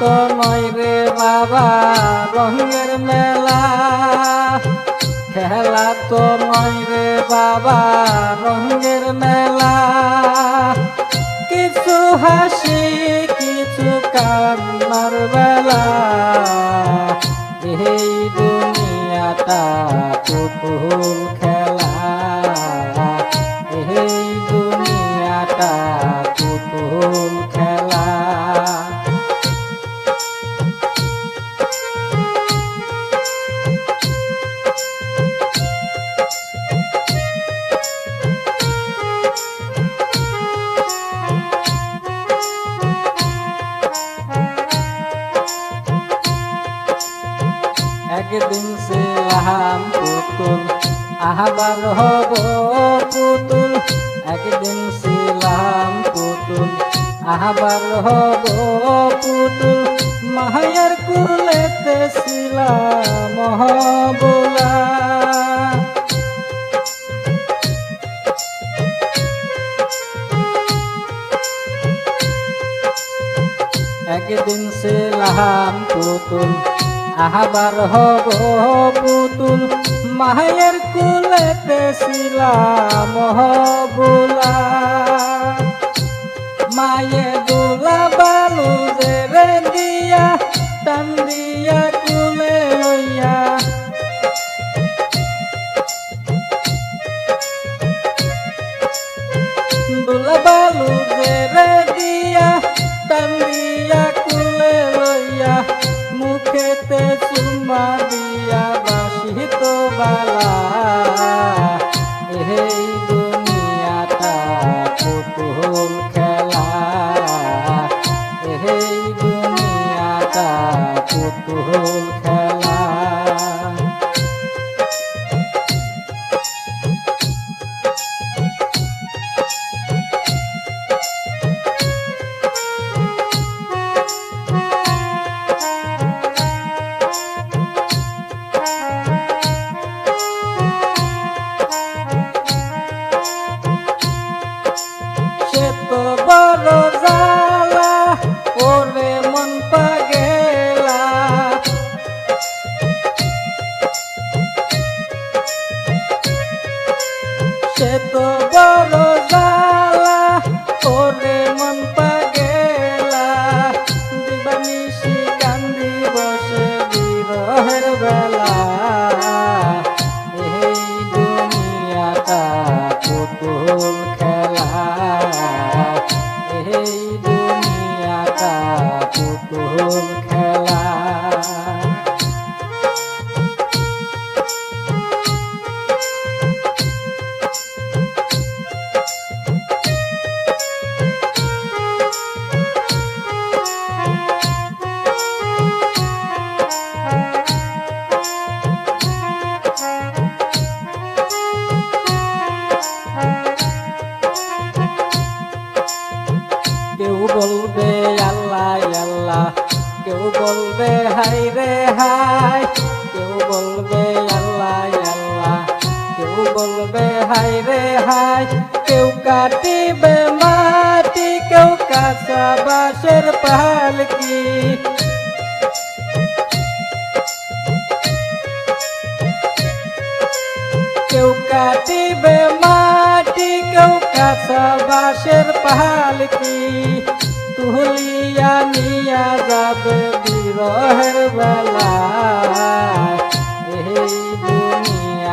তো নয় রে বাবা রঙের মেলা, খেলা তো রে বাবা রঙের মেলা, কিছু হাসি, কিছু কান্নার বেলা এই দুনিয়াটা পুতুল খেলা এই দুনিয়াটা পুতুল। আবার হব পুতুল, একদিন ছিলাম পুতুল। আবার হব পুতুল মায়ের কুলেতে ছিলাম হবলা। একদিন ছিলাম পুতুল আবার হব পুতুল মায়ের কুলেতে শিলাম হবুলা মায়ে পুতুল খেলা বলবে, হাই রে হাই, কেউ কাটিবে মাটি, কেউ কাঁচা বাঁশের পালকি কেউ কাটিবে মাটি, কেউ কাঁচা বাঁশের পালকি তুলিয়া নিয়া যাবে বিরহের বেলা এই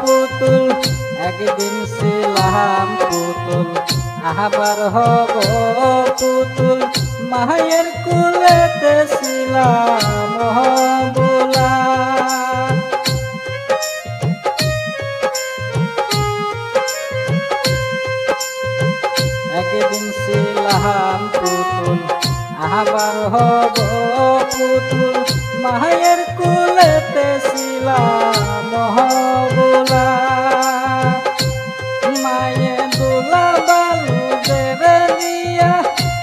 পুতুল, একদিন ছিলাম পুতুল। আবার হব পুতুল, মায়ের কুলেতে ছিলাম বোলা একদিন ছিলাম পুতুল, আবার হব পুতুল মায়ের কুলেতে ছিলাম মহবুলা মায়ে দুলা বালু দেবে দিয়া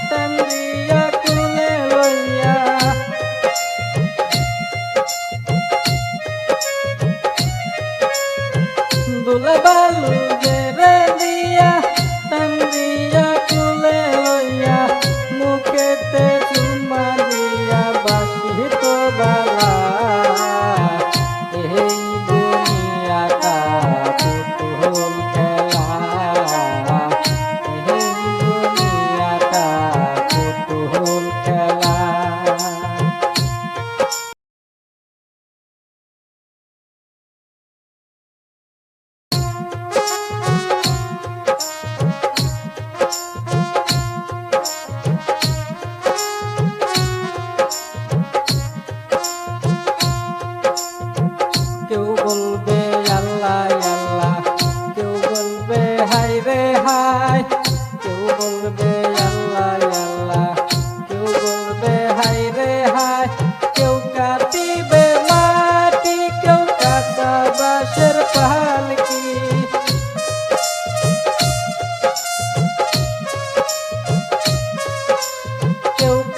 টান্দিয়া কুলে দেবে দিয়া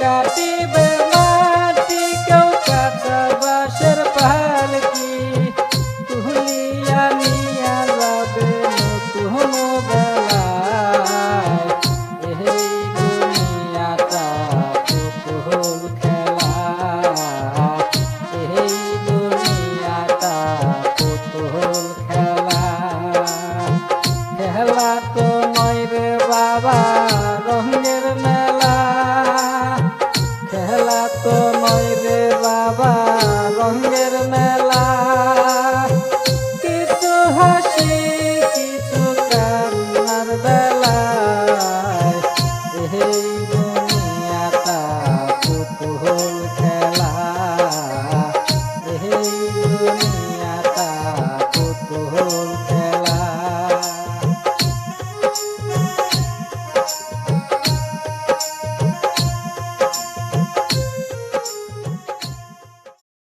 I got it.